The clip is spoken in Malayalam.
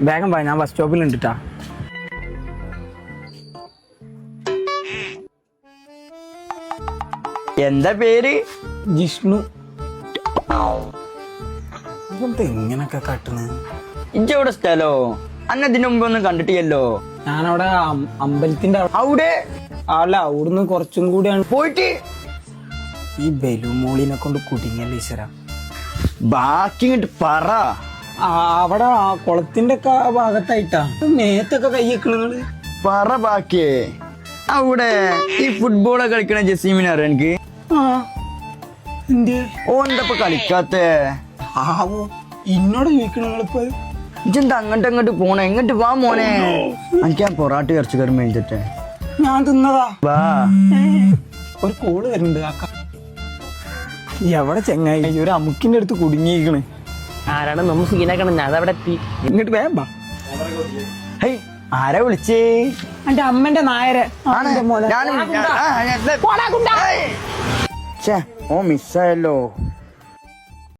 വേഗം വാ ഞാൻ ബസ് സ്റ്റോപ്പിൽ ഉണ്ടിട്ടാ എന്താ പേര്? ജിഷ്ണു. ഇതെന്താ ഇങ്ങനൊക്കെ കട്ടണ്? ഇജ്ജെവിടെ സ്ഥലോ? അന്ന ഇതിനു മുമ്പ് ഒന്നും കണ്ടിട്ടില്ലല്ലോ. ഞാനവിടെ അം- അമ്പലത്തിന്റെ അവിടെ- അവിടെ? അല്ല അവിടുന്ന് കുറച്ചും കൂടിയാണ്. പോയിട്ട്? ഈ ബലൂമോളിനെ കൊണ്ട് കുടുങ്ങിയല്ലേ ഈശ്വര? ബാക്കി ഇങ്ങോട്ട് പറ. അവിടെ ആ കുളത്തിന്റെ ഒക്കെ ഭാഗത്തായിട്ടാ. മേത്തൊക്കെ കൈയ്യക്കണങ്ങൾ പറ ബാക്കി അവിടെ ഈ ഫുട്ബോളൊക്കെ കളിക്കണ ജസീമിനെ അറിയാം എനിക്ക്? ആ കളിക്കാത്ത? ആവോ ഇന്നോട് ചോദിക്കണങ്ങളിപ്പോ ഇജെന്താ അങ്ങോട്ട് അങ്ങോട്ട് പോണേ? എങ്ങോട്ട് വാ മോനെ. എനിക്ക് ആ പൊറാട്ട കറച്ച് കയറി മേടിച്ചിട്ട്. ഞാൻ തിന്നതാ. വാ. ഒരു കോൾ വരുന്നുണ്ട് കാക്ക. എവിടെ ചെങ്ങായി? ഒരു അമുക്കിന്റെ അടുത്ത് കുടുങ്ങിയിരിക്കണ്. ആരാണ് നമ്മ സീനാക്കണം ഞാൻ അവിടെ എത്തി. ഇങ്ങോട്ട് വേണ്ട ആരാ വിളിച്ചേ? എന്റെ അമ്മന്റെ നായരെ. ഓ മിസ്സായല്ലോ.